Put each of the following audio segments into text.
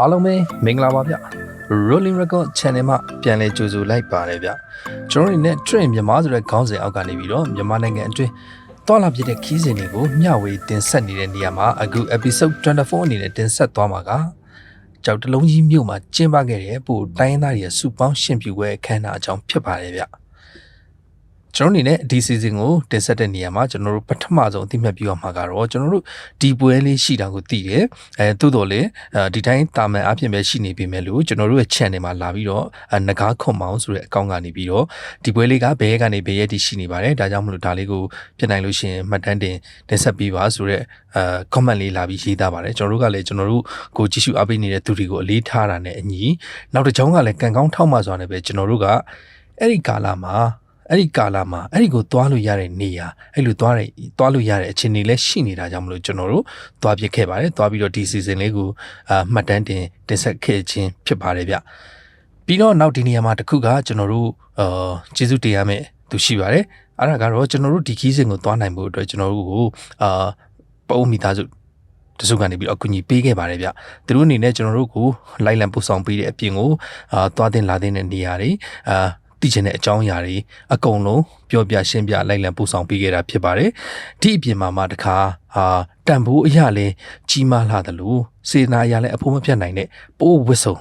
အားလုံးပဲမင်္ဂလာပါဗျ Rolling Record Channel မှာပြန်လည်ကြိုဆိုလိုက်ပါတယ်ဗျကျွန်တော်တို့နဲ့ Train မြန်မာဆိုတဲ့ခေါင်းစဉ်အောက်ကနေပြီးတော့မြန်မာနိုင်ငံအတွင်းတော်လာပြတဲ့ခီးစဉ်တွေကိုမျှဝေတင်ဆက်နေတဲ့နေရာမှာအခု episode 24အနေနဲ့တင်ဆက်သွားမှာကကြောက်တလုံးကြီးမြို့မှာကျင်းပခဲ့တဲ့ပို့တိုင်းရင်းသားတွေရဲ့စုပေါင်းရှင်ပြူပွဲအခမ်းအနားအကြောင်းဖြစ်ပါတယ်ဗျ ကျွန်တော်အနေနဲ့ဒီ season ကိုတင်ဆက်တဲ့နေရာမှာကျွန်တော်တို့ပထမဆုံးအသိမှတ်ပြုရမှာကတော့ကျွန်တော်တို့ဒီပွဲလေးရှိတာကိုသိတယ်အဲသို့တော်လေအဲဒီတိုင်းတာမန်အဖြစ်ပဲရှိနေပြီမဲ့လို့ကျွန်တော်တို့ရဲ့ channel မှာလာပြီးတော့အဲငကားခွန်မောင်းဆိုတဲ့အကောင့်ကနေပြီးတော့ဒီပွဲလေးကဘယ်ရက်ကနေဘယ်ရက်ထိရှိနေပါတယ်ဒါကြောင့်မလို့ဒါလေးကိုပြင်နိုင်လို့ရှိရင်မှတ်တမ်းတင်တင်ဆက်ပေးပါဆိုတော့အဲ comment လေးလာပြီးရေးသားပါတယ်ကျွန်တော်တို့ကလည်းကျွန်တော်တို့ကိုကြည့်ရှုအားပေးနေတဲ့သူတွေကိုအလေးထားတာနဲ့အညီနောက်တစ်ကြောင်းကလည်းကံကောင်းထောက်မှစွာနဲ့ပဲကျွန်တော်တို့ကအဲ့ဒီကာလမှာ အဲ့ဒီကာလမှာအဲ့ဒီကိုသွားလို့ရတဲ့နေရာအဲ့လိုသွားတဲ့သွားလို့ရတဲ့အခြေအနေလည်းရှိနေတာကြောင့်မလို့ကျွန်တော်တို့သွားပြစ်ခဲ့ပါတယ်သွားပြီးတော့ဒီ season လေးကိုအာမှတ်တမ်းတင်တင်ဆက်ခဲ့ခြင်းဖြစ်ပါတယ်ဗျပြီးတော့နောက်ဒီနေရာမှာတစ်ခုကကျွန်တော်တို့အာကျေးဇူးတင်ရမယ့်သူရှိပါတယ်အဲ့ဒါကတော့ကျွန်တော်တို့ဒီခီးစဉ်ကိုသွားနိုင်ဖို့အတွက်ကျွန်တော်တို့ကိုအာပုံမိသားစုတစုကနေပြီးတော့အကူအညီပေးခဲ့ပါတယ်ဗျသူတို့အနေနဲ့ကျွန်တော်တို့ကိုလိုက်လံပို့ဆောင်ပေးတဲ့အပြင်ကိုအာသွားတင်လာတဲ့နေရာတွေအာ သိချင်တဲ့အကြောင်းအရာတွေအကုန်လုံးပြောပြရှင်းပြလိုက်လံပို့ဆောင်ပေးခဲ့တာဖြစ်ပါတယ်ဒီအပြင်မှာမှတခါဟာတန်ဖိုးအရာလဲကြီးမားလာတယ်လို့စေနာအရာလဲအဖို့မပြတ်နိုင်တဲ့ပိုးဝစ်စုံ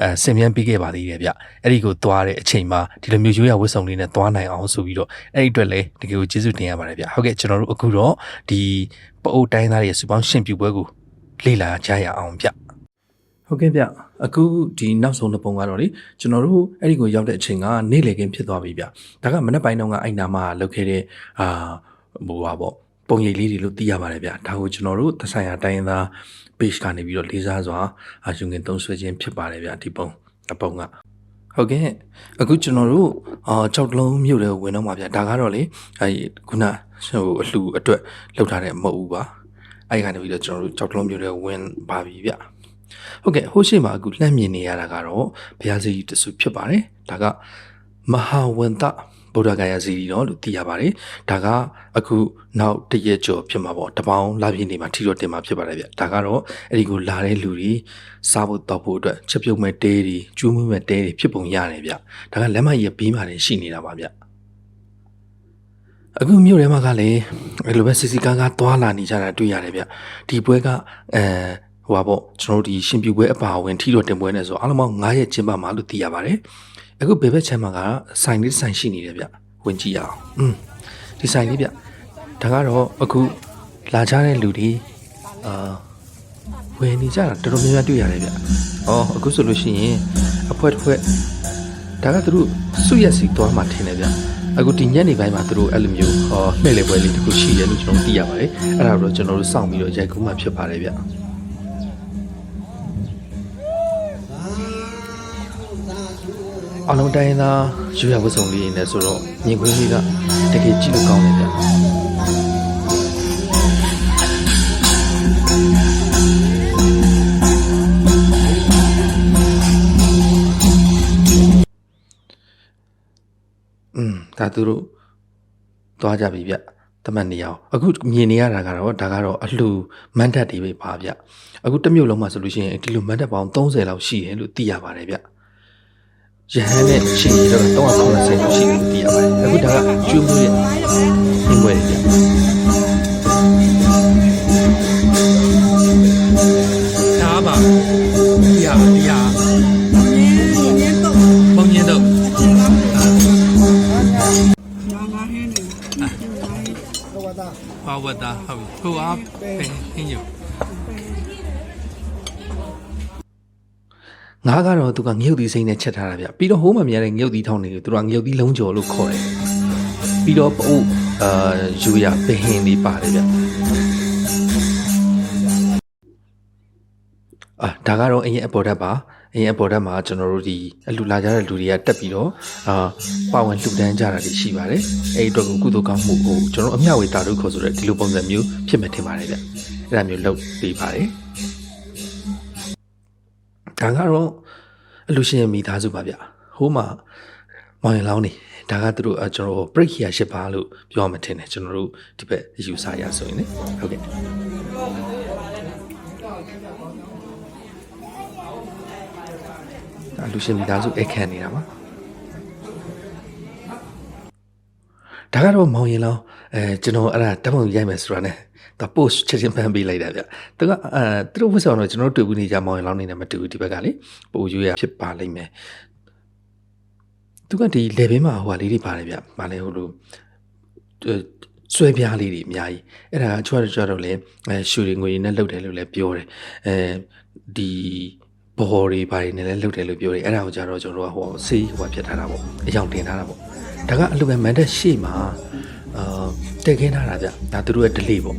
အဲဆင်မြန်းပေးခဲ့ပါသေးတယ်ဗျအဲ့ဒီကိုသွားတဲ့အချိန်မှာဒီလိုမျိုးရိုးရဝစ်စုံလေးနဲ့သွားနိုင်အောင်ဆိုပြီးတော့အဲ့ဒီအတွက်လဲတကယ်ကိုကျေးဇူးတင်ရပါတယ်ဗျဟုတ်ကဲ့ကျွန်တော်တို့အခုတော့ဒီပအိုးတိုင်းသားရဲ့စူပေါင်းရှင်ပြူပွဲကိုလေ့လာကြရအောင်ဗျ ဟုတ်ကဲ့ဗျအခုဒီနောက်ဆုံးတစ်ပုံကတော့လေကျွန်တော်တို့အဲ့ဒီကိုရောက်တဲ့အချိန်ကနေ့လည်ခင်းဖြစ်သွားပြီဗျဒါကမနေ့ပိုင်းတော့ကအဲ့နာမှာလောက်ခဲ့တဲ့အာဟိုပါပေါ့ပုံရိပ်လေးတွေလို့သိရပါတယ်ဗျဒါကိုကျွန်တော်တို့သဆိုင်ရာတိုင်းသား page ကနေပြီးတော့လေးစားစွာအာယူငင်သုံးဆွဲခြင်းဖြစ်ပါတယ်ဗျဒီပုံအပုံကဟုတ်ကဲ့အခုကျွန်တော်တို့အာကြောက်တလုံးမြို့တွေကိုဝင်တော့မှာဗျဒါကတော့လေအဲခုနဟိုအလှအတွက်လောက်ထားတဲ့မဟုတ်ဘူးပါအဲ့ဒီကနေပြီးတော့ကျွန်တော်တို့ကြောက်တလုံးမြို့တွေကိုဝင်ပါပြီဗျ ဟုတ်ကဲ့ဟိုရှိမှာအခုလှမ်းမြင်နေရတာကတော့ဘုရားစီတဆူဖြစ်ပါတယ်ဒါကမဟာဝန္တဗုဒ္ဓဂါယာစီရီတော့လို့သိရပါတယ်ဒါကအခုနောက်တရက်ကျော်ဖြစ်မှာပေါ့တပေါင်းလာပြည့်နေမှာထီတော့တင်မှာဖြစ်ပါတယ်ဗျဒါကတော့အဲ့ဒီကိုလာတဲ့လူတွေစားဖို့တောက်ဖို့အတွက်ချက်ပြုတ်မဲ့တဲတွေကျူးမွေးမဲ့တဲတွေဖြစ်ပုံရတယ်ဗျဒါကလက်မကြီးဘေးမှာနေရှိနေတာပါဗျအခုမြို့ထဲမှာကလည်းအဲ့လိုပဲစီစီကားကားသွားလာနေကြတာတွေ့ရတယ်ဗျဒီပွဲကအဲ ဟိုပါပေါ့ကျွန်တော်တို့ဒီရှင်ပြူပွဲအပါအဝင်ထီတော့တင်ပွဲနဲ့ဆိုအားလုံးပေါင်း9ရက်ကျင်းပမှာလို့သိရပါတယ်အခုဘေဘက်ချမ်းမှာကဆိုင်လေးဆိုင်ရှိနေတယ်ဗျဝင်ကြည့်ရအောင်อืมဒီဆိုင်လေးဗျဒါကတော့အခုလာကြတဲ့လူတွေအာဝယ်နေကြတာတော်တော်များများတွေ့ရတယ်ဗျ။အော်အခုဆိုလို့ရှိရင်အဖွဲတစ်ဖွဲဒါကသူတို့စုရက်စီသွားမှထင်တယ်ဗျ။အခုဒီညနေပိုင်းမှာသူတို့အဲ့လိုမျိုးဟောနှဲ့လေပွဲလေးတစ်ခုရှိတယ်လို့ကျွန်တော်သိရပါတယ်။အဲ့ဒါတော့ကျွန်တော်တို့စောင့်ပြီးတော့ရိုက်ကူးမှဖြစ်ပါတယ်ဗျ။ အလုံးတိုင်းသားရွရဝတ်စုံလေးနဲ့ဆိုတော့မြင်ကွင်းလေးကတကယ်ကြည့်လို့ကောင်းတယ်ဗျ။อืมဒါသူတို့သွားကြပြီဗျတမန်နေအောင်အခုမြင်နေရတာကတော့ဒါကတော့အလှမန်တက်တွေပဲပါဗျအခုတစ်မြို့လုံးမှာဆိုလို့ရှိရင်ဒီလိုမန်တက်ပေါင်း30လောက်ရှိတယ်လို့သိရပါတယ်ဗျ ရဟန်းနဲ့ရှင်ကြီးတော့390လောက်ရှိတယ်လို့သိရပါတယ်အခုဒါကကျူးမှုရဲ့ညင်ွယ်တွေဗျဒါပါဒီဟာဒီဟာပုံညင်းတော့ဘာဝတာဟုတ်ပြီကိုအားပင်ဟင်းယူ ငါးကတော့သူကငရုတ်သီးစိမ့်နဲ့ချက်ထားတာဗျပြီးတော့ဟိုးမှမြင်ရတဲ့ငရုတ်သီးထောင်းတွေကိုသူကငရုတ်သီးလုံးကျော်လို့ခေါ်တယ်ပြီးတော့ပို့အာယူရဘဟင်းလေးပါတယ်ဗျအာဒါကတော့အရင်အပေါ်ဓာတ်ပါအရင်အပေါ်ဓာတ်မှာကျွန်တော်တို့ဒီအလူလာကြတဲ့လူတွေကတက်ပြီးတော့အာပါဝင်လှူဒန်းကြတာတွေရှိပါတယ်အဲ့ဒီအတွက်ကိုကုသိုလ်ကောင်းမှုကိုကျွန်တော်တို့အမျှဝေတာတို့ခေါ်ဆိုတဲ့ဒီလိုပုံစံမျိုးဖြစ်မှထင်ပါတယ်ဗျအဲ့ဒါမျိုးလုပ်ပေးပါတယ် ဒါကတော့အလူရှင်ရဲ့မိသားစုပါဗျဟိုးမှာမောင်ရင်လောင်းနေဒါကသူတို့အကျွန်တော်တို့ break here ရှစ်ပါလို့ပြောမှထင်တယ်ကျွန်တော်တို့ဒီဘက်ယူဆရဆိုရင်လေဟုတ်ကဲ့အလူရှင်မိသားစုအခန့်နေတာပါ ဒါကတော့မောင်ရင်လောင်းအဲကျွန်တော်အဲ့ဒါတပုံရိုက်မယ်ဆိုတာ ਨੇ ဒါ post ချက်ချင်းဖန်ပေးလိုက်တာဗျသူကအဲသူတို့ဝတ်ဆောင်တော့ကျွန်တော်တို့တွေ့ဘူးနေကြမောင်ရင်လောင်းနေနဲ့မတူဘူးဒီဘက်ကလေပိုရွေးရဖြစ်ပါလိမ့်မယ်သူကဒီလေဘင်းမှာဟိုဟာလေးတွေပါတယ်ဗျမလဲဟိုလိုဆွဲပြားလေးတွေအများကြီးအဲ့ဒါချွတ်ချွတ်တော့လေအဲရှူရီငွေနဲ့လှုပ်တယ်လို့လည်းပြောတယ်အဲဒီဘော်တွေဘာတွေနဲ့လည်းလှုပ်တယ်လို့ပြောတယ်အဲ့ဒါကိုကြတော့ကျွန်တော်တို့ကဟိုဆေးဟိုဖြစ်ထားတာပေါ့အယောင်တင်ထားတာပေါ့ ဒါကအလူပဲမန်တက်ရှိမှာအာတက်ခင်းထားတာဗျဒါသူတို့ရဲ့ delay ပေါ့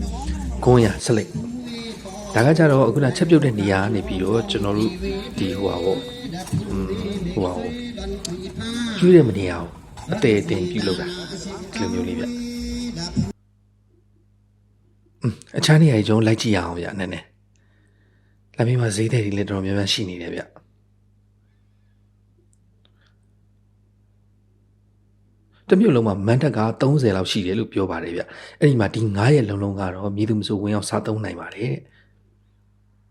ဂွန်းရစလိတ်ဒါကကြတော့အခုနချက်ပြုတ်တဲ့နေရာနေပြီးတော့ကျွန်တော်တို့ဒီဟိုဟာပေါ့ဟိုဟာပေါ့ကျွေးတဲ့မနေရာကိုအသေးအတင်ပြုတ်လောက်တာဒီလိုမျိုးလေးဗျအခြားနေရာကြီးကျွန်တော်လိုက်ကြည့်ရအောင်ဗျနည်းနည်းလက်မင်းမှာဈေးတဲ့တွေလည်းတော်တော်များများရှိနေတယ်ဗျ တမျိုးလုံးမှာမန်တက်က30လောက်ရှိတယ်လို့ပြောပါတယ်ဗျအဲ့ဒီမှာဒီ9ရက်လုံးလုံးကတော့မြည်သူမဆိုဝင်အောင်စားသုံးနိုင်ပါတယ်တဲ့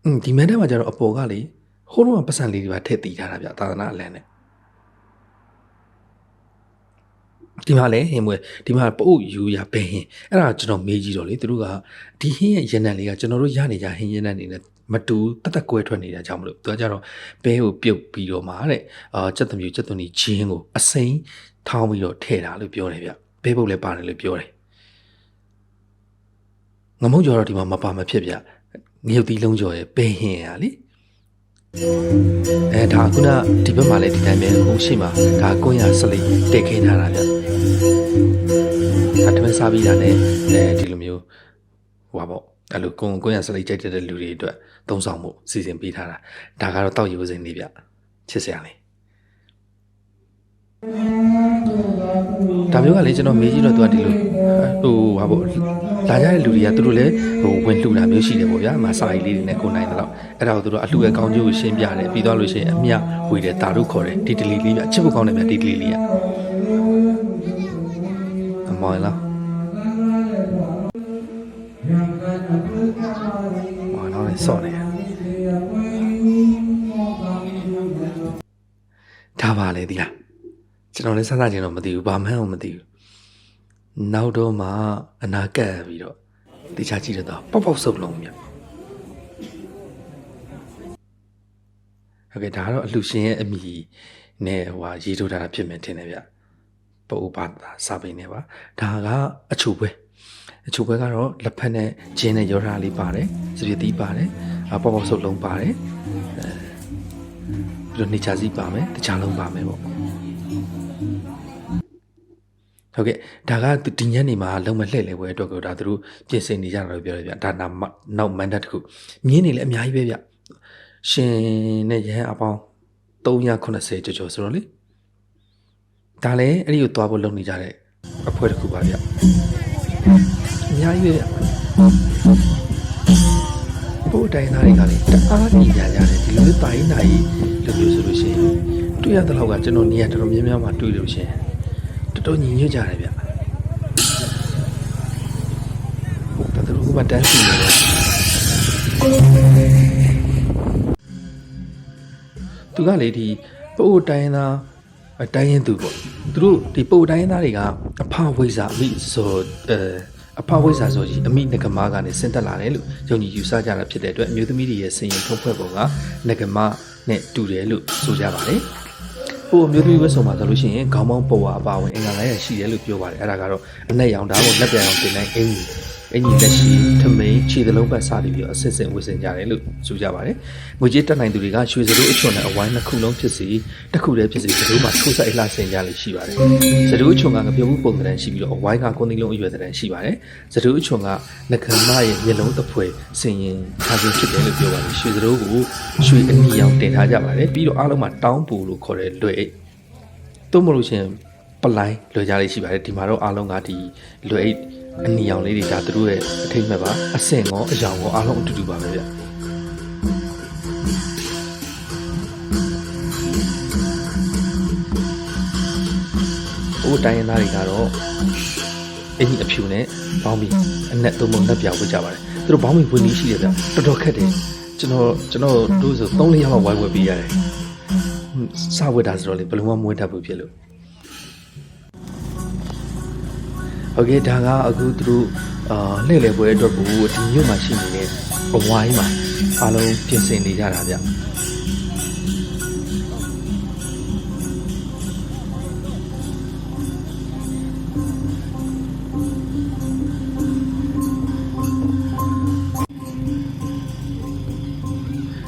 အင်းဒီမန်တက်မှာကျတော့အပေါ်ကလေဟိုးလုံးကပတ်စံလေးတွေပါထည့်တည်ထားတာဗျသာသနာအလန်းနဲ့ဒီမှာလည်းဟင်မွေဒီမှာပုတ်ယူရဘယ်ဟင်အဲ့ဒါကျွန်တော်မေးကြည့်တော့လေသူတို့ကဒီဟင်းရဲ့ရနံလေးကကျွန်တော်တို့ရနေကြဟင်းရနံနေနဲ့မတူတက်တက်ကွဲထွက်နေတာကြောင့်မလို့သူကကြတော့ဘဲကိုပြုတ်ပြီးတော့မှတဲ့အာစက်သမီးစက်သွန်ကြီးဂျင်းကိုအစိမ်း ထောင်းပြီးတော့ထည့်တာလို့ပြောတယ်ဗျဘဲပုတ်လည်းပါတယ်လို့ပြောတယ်ငမုံကျော်တော့ဒီမှာမပါမဖြစ်ဗျငရုတ်သီးလုံးကျော်ရဲ့ဘဲဟင်းရလေအဲဒါခုနဒီဘက်မှာလည်းဒီတိုင်းပဲဟိုရှိမှာဒါကွန်းရစလိတက်ခင်းထားတာဗျဒါတမန်စားပြီးတာနဲ့အဲဒီလိုမျိုးဟိုပါပေါ့အဲ့လိုကိုယ်ကိုယ်ရစလိကြိုက်တဲ့လူတွေအတွက်သုံးဆောင်မှုစီစဉ်ပေးထားတာဒါကတော့တောက်ရိုးစိန်လေးဗျချစ်စရာလေး ဒါမျိုးကလေကျွန်တော်မေးကြည့်တော့သူကဒီလိုဟိုဟာပေါ့လာကြတဲ့လူတွေကသူတို့လည်းဟိုဝင်လှူတာမျိုးရှိတယ်ပေါ့ဗျာအမစာရီလေးတွေနဲ့ကိုနိုင်တယ်တော့အဲ့ဒါကိုသူတို့အလှူရဲ့ကောင်းကျိုးကိုရှင်းပြတယ်ပြီးတော့လို့ရှိရင်အမြဝေတယ်တာတို့ခေါ်တယ်ဒီတလီလေးဗျချစ်ဖို့ကောင်းတယ်ဗျဒီတလီလေးကအမောင်လားမောင်တော့လည်းစော့နေဒါပါလေဒီလား ကျွန်တော်လည်းစစချင်းတော့မသိဘူးဘာမှန်းတော့မသိဘူးနောက်တော့မှအနာကပ်ပြီးတော့တခြားကြည့်တော့ပေါက်ပေါက်ဆုပ်လုံးမြဟုတ်ကဲ့ဒါကတော့အလှရှင်ရဲ့အမိနဲ့ဟိုဟာရေးထိုးထားတာဖြစ်မယ်ထင်တယ်ဗျပုပ်ပါတာစာပေနဲ့ပါဒါကအချိုပွဲအချိုပွဲကတော့လက်ဖက်နဲ့ဂျင်းနဲ့ရောထားလေးပါတယ်စပစ်သီးပါတယ်အပေါက်ပေါက်ဆုပ်လုံးပါတယ်အဲပြီးတော့နေချာစီပါမယ်တခြားလုံးပါမယ်ပေါ့ ဟုတ်ကဲ့ဒါကဒီညနေမှာလုံးမလှည့်လေပွဲအတွက်ကိုဒါသူတို့ပြင်ဆင်နေကြတာလို့ပြောတယ်ဗျဒါနောက်မန်ဒတ်တခုမြင်းနေလည်းအများကြီးပဲဗျရှင်နဲ့ရဟန်းအပေါင်း380ကျော်ကျော်ဆိုတော့လေဒါလည်းအဲ့ဒီကိုသွားဖို့လုပ်နေကြတဲ့အဖွဲ့တစ်ခုပါဗျအများကြီးပဲဗျဘိုးတိုင်းသားတွေကလည်းတအားညီကြကြတယ်ဒီလိုမျိုးတိုင်းနိုင်လို့ပြောဆိုလို့ရှိရင်တွေ့ရတဲ့လောက်ကကျွန်တော်နေရာတော်တော်များများမှာတွေ့လို့ရှိရင် တော်တော်ညီညွတ်ကြတယ်ဗျဒါသူတို့ကတန်းစီနေတယ်သူကလေဒီပို့တိုင်းသားအတိုင်းရင်သူပေါ့သူတို့ဒီပို့တိုင်းသားတွေကအဖဝိဇ္ဇာအမိဆိုအဲအဖဝိဇ္ဇာဆိုကြီးအမိနဂမကနေဆင်းသက်လာတယ်လို့ယုံကြည်ယူဆကြတာဖြစ်တဲ့အတွက်အမျိုးသမီးတွေရဲ့စင်ရင်ထုံးဖွဲ့ပုံကနဂမနဲ့တူတယ်လို့ဆိုကြပါတယ် ဟိုအမျိုးသမီးဝတ်စုံမှာဆိုလို့ရှိရင်ခေါင်းပေါင်းပေါ်ဝါအပါဝင်အင်္ဂါ900ရှိတယ်လို့ပြောပါတယ်အဲ့ဒါကတော့အနက်ရောင်ဒါမှမဟုတ်လက်ပြန်အောင်တင်တဲ့အင်ကြီး အင်ကြီးလက်ရှိထမိန်ခြေသလုံးပတ်စားပြီးပြီးအစစ်စစ်ဝတ်ဆင်ကြတယ်လို့ဆိုကြပါတယ်ငွေကြေးတက်နိုင်သူတွေကရွှေစတိုးအချွန်နဲ့အဝိုင်းနှစ်ခုလုံးဖြစ်စီတစ်ခုတည်းဖြစ်စီစတိုးမှာထိုးဆိုင်လှဆင်ကြလိမ့်ရှိပါတယ်စတိုးအချွန်ကငပြုံးမှုပုံသဏ္ဍာန်ရှိပြီးတော့အဝိုင်းကကွန်သီလုံးအရွယ်သဏ္ဍာန်ရှိပါတယ်စတိုးအချွန်ကငကမရဲ့မျက်လုံးတစ်ဖွဲဆင်ရင်ထားခြင်းဖြစ်တယ်လို့ပြောပါတယ်ရွှေစတိုးကိုရွှေအနီရောင်တင်ထားကြပါတယ်ပြီးတော့အားလုံးမှာတောင်းပူလို့ခေါ်တဲ့လွယ်အိတ်သို့မဟုတ်လို့ရှင်ပလိုင်းလွယ်ကြလေးရှိပါတယ်ဒီမှာတော့အားလုံးကဒီလွယ်အိတ် အနီရောင်လေးတွေဒါသူတို့ရဲ့အထိတ်မဲ့ပါအဆင့်ကောအယောင်ကောအားလုံးအတူတူပါပဲဗျဟိုတိုင်းရင်းသားတွေကတော့အင်းကြီးအဖြူနဲ့ဘောင်းမီအနက်သုံးပုံလက်ပြောက်ဝတ်ကြပါတယ်သူတို့ဘောင်းမီဝင်ပြီးရှိတယ်ဗျတော်တော်ခက်တယ်ကျွန်တော်ကျွန်တော်တို့ဆို3-4ရက်မှဝိုင်းဝဲပေးရတယ်စဝတ်တာဆိုတော့လေဘယ်လိုမှမဝတ်တတ်ဘူးဖြစ်လို့ โอเคဒါကအခုသူတို့အာလှည့်လည်ပွဲအတွက်ကိုဒီမြို့မှာရှိနေတဲ့အဝိုင်းမှာအားလုံးပြင်ဆင်နေကြတာဗျ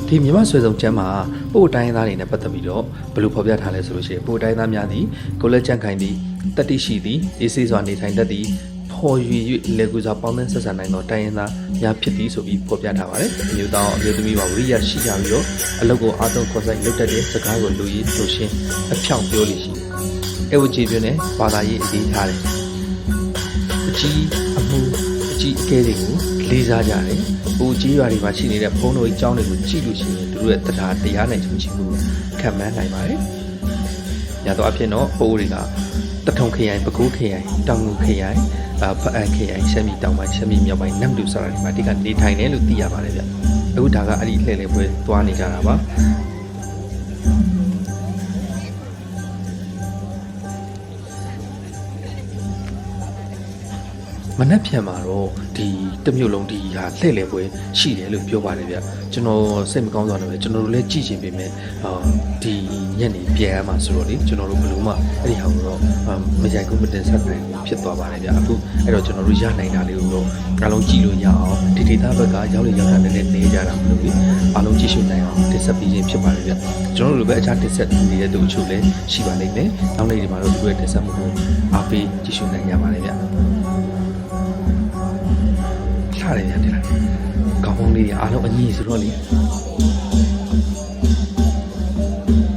ဒီမြန်မာဆွေဆောင်ချမ်းမှာ ပို့တိုင်းသားတွေနဲ့ပတ်သက်ပြီးတော့ဘယ်လိုဖော်ပြထားလဲဆိုလို့ရှိရင်ပို့တိုင်းသားများသည်ကိုလက်ချန့်ခိုင်သည်တတိရှိသည်အေးဆေးစွာနေထိုင်တတ်သည်ဖော်ရွေ၍လေကူစွာပေါင်းသင်းဆက်ဆံနိုင်သောတိုင်းရင်းသားများဖြစ်သည်ဆိုပြီးဖော်ပြထားပါတယ်အမျိုးသားအမျိုးသမီးပါဝိရိယရှိကြပြီးတော့အလုပ်ကိုအားထုတ်ခေါ်ဆိုင်လုပ်တတ်တဲ့စကားကိုလူရည်ဆိုရှင်းအဖြောင့်ပြောလို့ရှိတယ်အဲဝကြီးပြင်းနဲ့ဘာသာရေးအသေးထားတယ်အကြီးအမှုအကြီးအကဲတွေကိုလေးစားကြတယ်။ပူကြီးရွာတွေမှာရှိနေတဲ့ဘုန်းတော်ကြီးကျောင်းတွေကိုကြည့်လို့ရှိရင် သူတို့ရဲ့တရားတရားနဲ့ချုပ်ချမှုခံမှန်းနိုင်ပါတယ်။ညတော့အဖြစ်တော့ပိုးတွေကတထုံခရိုင်ပကူးခရိုင်တောင်ငူခရိုင်အဖအန်ခရိုင်ရှမ်းပြည်တောင်ပိုင်းရှမ်းပြည်မြောက်ပိုင်းနမ်ဒူစရာတွေမှာဒီကနေထိုင်တယ်လို့သိရပါတယ်ဗျ။အခုဒါကအဲ့ဒီလှည့်လည်ပွဲသွားနေကြတာပါ။ မနှက်ဖြန်မှာတော့ဒီတစ်မျိုးလုံးဒီဟာလှည့်လည်ပွဲရှိတယ်လို့ပြောပါတယ်ဗျကျွန်တော်စိတ်မကောင်းသွားတယ်ပဲကျွန်တော်တို့လည်းကြည့်ချင်ပေမဲ့အာဒီညနေပြန်ရမှာဆိုတော့လေကျွန်တော်တို့ဘယ်လို့မှအဲ့ဒီဟာကိုတော့အာမရိုက်ကူးမတင်ဆက်နိုင်ဘူးဖြစ်သွားပါတယ်ဗျအခုအဲ့တော့ကျွန်တော်တို့ရနိုင်တာလေးကိုတော့အားလုံးကြည့်လို့ရအောင်ဒီဒေတာဘက်ကရောက်လေရောက်တာလည်းနေကြတာမလို့လေအားလုံးကြည့်ရှုနိုင်အောင်တင်ဆက်ပေးခြင်းဖြစ်ပါတယ်ဗျကျွန်တော်တို့လည်းပဲအခြားတင်ဆက်နေတဲ့သူအချို့လည်းရှိပါလိမ့်မယ်နောက်နေ့ဒီမှာတော့ဒီရဲ့တင်ဆက်မှုကိုအားပေးကြည့်ရှုနိုင်ကြပါတယ်ဗျထား တယ်ဗျာဒီလားကောင်းကောင်းလေးတွေအားလုံးအညီဆိုတော့လေ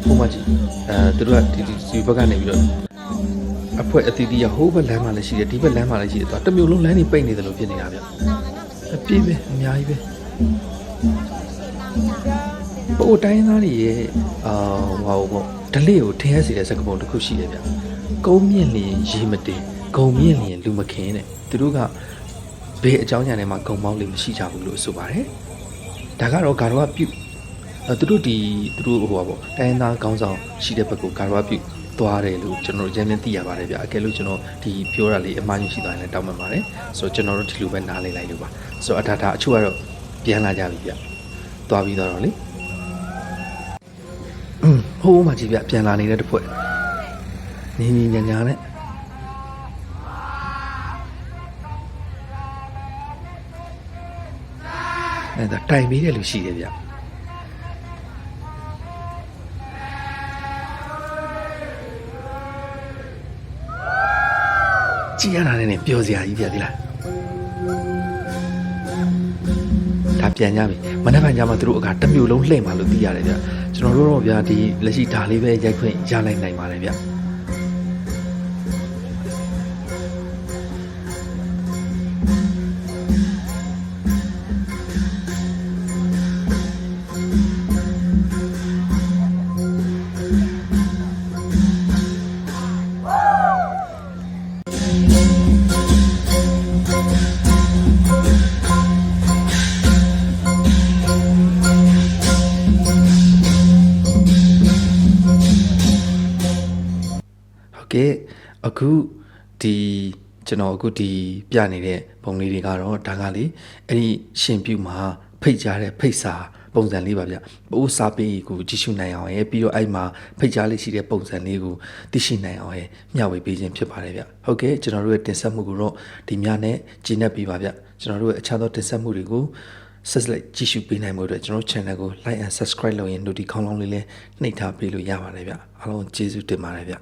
ဘုမကြီးအဲသူတို့ကဒီဒီဒီဘက်ကနေပြီးတော့အဖွဲအတီးတီးရဟိုးဘက်လမ်းမှာလည်းရှိတယ်ဒီဘက်လမ်းမှာလည်းရှိတယ်သူကတစ်မျိုးလုံးလမ်းတွေပိတ်နေတယ်လို့ဖြစ်နေတာဗျအပြည့်ပဲအများကြီးပဲပို့တိုင်းသားတွေရဲ့အာဟောပေါ့ဒလေးကိုထင်းရစီတဲ့စကားပုံတစ်ခုရှိတယ်ဗျကုန်းမြင့်လျင်ရေမတင်ဂုံမြင့်လျင်လူမခင်းတဲ့သူတို့က ဘယ်အကြောင်းညာနဲ့မှဂုံမောင်းလေးမရှိကြဘူးလို့ဆိုပါတယ်။ဒါကတော့ဂါရောကပြုတ်အဲသူတို့ဒီသူတို့ဟိုပါပေါ့တိုင်းရင်းသားခေါင်းဆောင်ရှိတဲ့ဘက်ကဂါရောကပြုတ်သွားတယ်လို့ကျွန်တော်တို့ရမ်းရမ်းသိရပါတယ်ဗျ။အကယ်လို့ကျွန်တော်ဒီပြောတာလေးအမှားကြီးရှိသွားရင်လည်းတောင်းပန်ပါတယ်။ဆိုတော့ကျွန်တော်တို့ဒီလိုပဲနားလည်လိုက်လို့ပါ။ဆိုတော့အထာထာအချို့ကတော့ပြန်လာကြပြီဗျ။သွားပြီးတော့လေ။အင်းဟိုးမှကြည့်ဗျပြန်လာနေတဲ့တစ်ဖွဲ့။ညီညီညာညာနဲ့ အဲ့ဒါတိုင်ပေးတယ်လို့ရှိတယ်ဗျကြည်ရတာနဲ့ပျော်စရာကြီးဗျဒီလားဒါပြန်ကြပြီမနေ့ကညမှာသူတို့အခါတစ်မျိုးလုံးလှည့်มาလို့သိရတယ်ဗျကျွန်တော်တို့တော့ဗျာဒီလက်ရှိဒါလေးပဲရိုက်ခွင့်ရနိုင်နိုင်ပါတယ်ဗျ ကဲ့အခုဒီကျွန်တော်အခုဒီပြနေတဲ့ပုံလေးတွေကတော့ဒါကလေအဲ့ဒီရှင်ပြုမှာဖိတ်ကြားတဲ့ဖိတ်စာပုံစံလေးပါဗျပိုးစာပေကိုကြည့်ရှုနိုင်အောင်ရယ်ပြီးတော့အဲ့မှာဖိတ်ကြားလေးရှိတဲ့ပုံစံလေးကိုသိရှိနိုင်အောင်ရယ်မျှဝေပေးခြင်းဖြစ်ပါတယ်ဗျဟုတ်ကဲ့ကျွန်တော်တို့ရဲ့တင်ဆက်မှုကိုတော့ဒီများနဲ့ကြည်နပ်ပေးပါဗျကျွန်တော်တို့ရဲ့အခြားသောတင်ဆက်မှုတွေကိုဆက်လက်ကြည့်ရှုပေးနိုင်မှုအတွက်ကျွန်တော်တို့ channel ကို like and subscribe လုပ်ရင် notification ခေါင်းလောင်းလေးလည်းနှိပ်ထားပေးလို့ရပါတယ်ဗျအားလုံးကျေးဇူးတင်ပါတယ်ဗျ